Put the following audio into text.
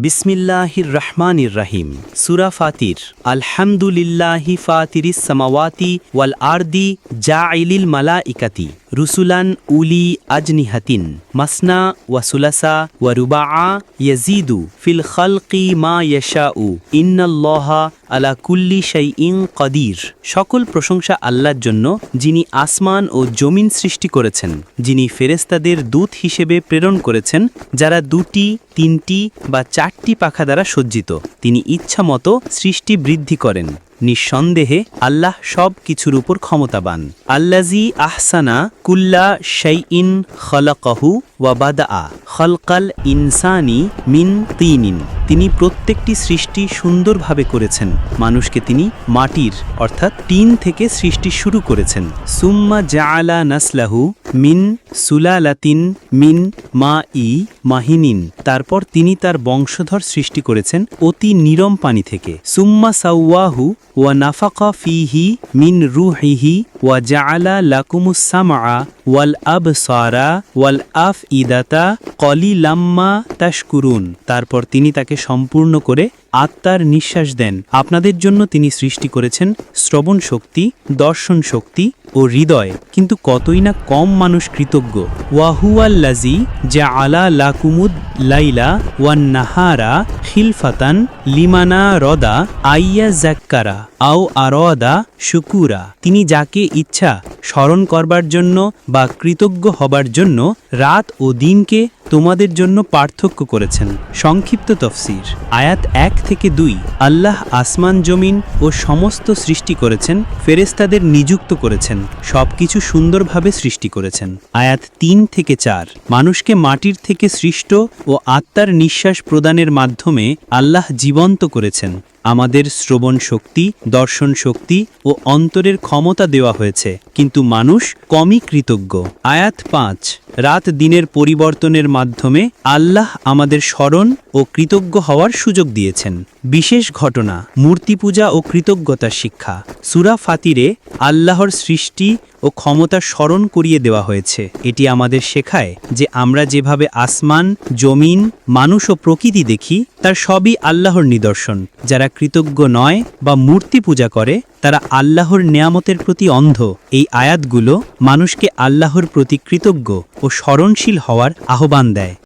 বিসমিল্লাহির রহমানির রাহিম সুরা ফাতির আলহামদুলিল্লাহি ফাতিরিস সামাওয়াতি ওয়াল আরদি জাইলিল মালাইকাতি রুসুলান উলি আজনিহাতিন মাসনা ওয়া সুলাসা ওয়া রুবাআ ইয়াজিদু ফিল খালকি মা ইয়াশাউ, ইন্নাল্লাহা আলা কুল্লি শাইইন কদির সকল প্রশংসা আল্লাহর জন্য, যিনি আসমান ও জমিন সৃষ্টি করেছেন, যিনি ফেরেস্তাদের দূত হিসেবে প্রেরণ করেছেন, যারা দুটি, তিনটি বা চারটি পাখা দ্বারা সজ্জিত। তিনি ইচ্ছা মতো সৃষ্টি বৃদ্ধি করেন। নিঃসন্দেহে আল্লাহ সব কিছুর উপর ক্ষমতাবান। আল্লাজি আহসানা কুল্লা শাইইন খলকহু ওয়াবাদা খলকাল ইনসানি মিন তিনিন। তিনি প্রত্যেকটি সৃষ্টি সুন্দরভাবে করেছেন। মানুষকে তিনি মাটির, অর্থাৎ টিন থেকে সৃষ্টি শুরু করেছেন। সুম্মা জাআলা নাসলাহু মিন সুলালাতিন মিন মা ই মাহিনিন। তারপর তিনি তার বংশধর সৃষ্টি করেছেন অতি নিরম পানি থেকে। সুম্মা সাউয়াহু ওয়া নাফাকা ফিহি মিন রুহিহি ওয়া জাআলা লাকুমুস সামআ ওয়াল আবসারা ওয়াল আফ ইদাতা কলিলাম্মা তাশকুরুন। তারপর তিনি তাকে সম্পূর্ণ করে আত্মার নিঃশ্বাস দেন। আপনাদের জন্য তিনি সৃষ্টি করেছেন শ্রবণ শক্তি, দর্শন শক্তি ও হৃদয়। কিন্তু কতই না কম মানুষ কৃতজ্ঞ। ওয়াহুয়াল্লাজি যা আলা লাকুমুদ লাইলা ওয়ান নাহারা খিলফাতান লিমানা রদা আইয়া জাক্কারা আও আরদা শুকুরা। তিনি যাকে ইচ্ছা স্মরণ করবার জন্য বা কৃতজ্ঞ হবার জন্য রাত ও দিনকে তোমাদের জন্য পার্থক্য করেছেন। সংক্ষিপ্ত তফসির। আয়াত এক থেকে দুই। আল্লাহ আসমান, জমিন ও সমস্ত সৃষ্টি করেছেন ফেরেস্তাদের নিযুক্ত করেছেন, সবকিছু সুন্দরভাবে সৃষ্টি করেছেন। আয়াত তিন থেকে চার। মানুষকে মাটির থেকে সৃষ্ট ও আত্মার নিঃশ্বাস প্রদানের মাধ্যমে আল্লাহ জীবন্ত করেছেন। আমাদের শ্রবণ শক্তি, দর্শন শক্তি ও অন্তরের ক্ষমতা দেওয়া হয়েছে, কিন্তু মানুষ কমই কৃতজ্ঞ। আয়াত পাঁচ। রাত দিনের পরিবর্তনের মাধ্যমে আল্লাহ আমাদের স্মরণ ও কৃতজ্ঞ হওয়ার সুযোগ দিয়েছেন। বিশেষ ঘটনা মূর্তি পূজা ও কৃতজ্ঞতা শিক্ষা। সুরা ফাতিরে আল্লাহর সৃষ্টি ও ক্ষমতা স্মরণ করিয়ে দেওয়া হয়েছে। এটি আমাদের শেখায় যে আমরা যেভাবে আসমান, জমিন, মানুষ ও প্রকৃতি দেখি, তার সবই আল্লাহর নিদর্শন। যারা কৃতজ্ঞ নয় বা মূর্তি পূজা করে, তারা আল্লাহর নেয়ামতের প্রতি অন্ধ। এই আয়াতগুলো মানুষকে আল্লাহর প্রতি কৃতজ্ঞ ও স্মরণশীল হওয়ার আহ্বান দেয়।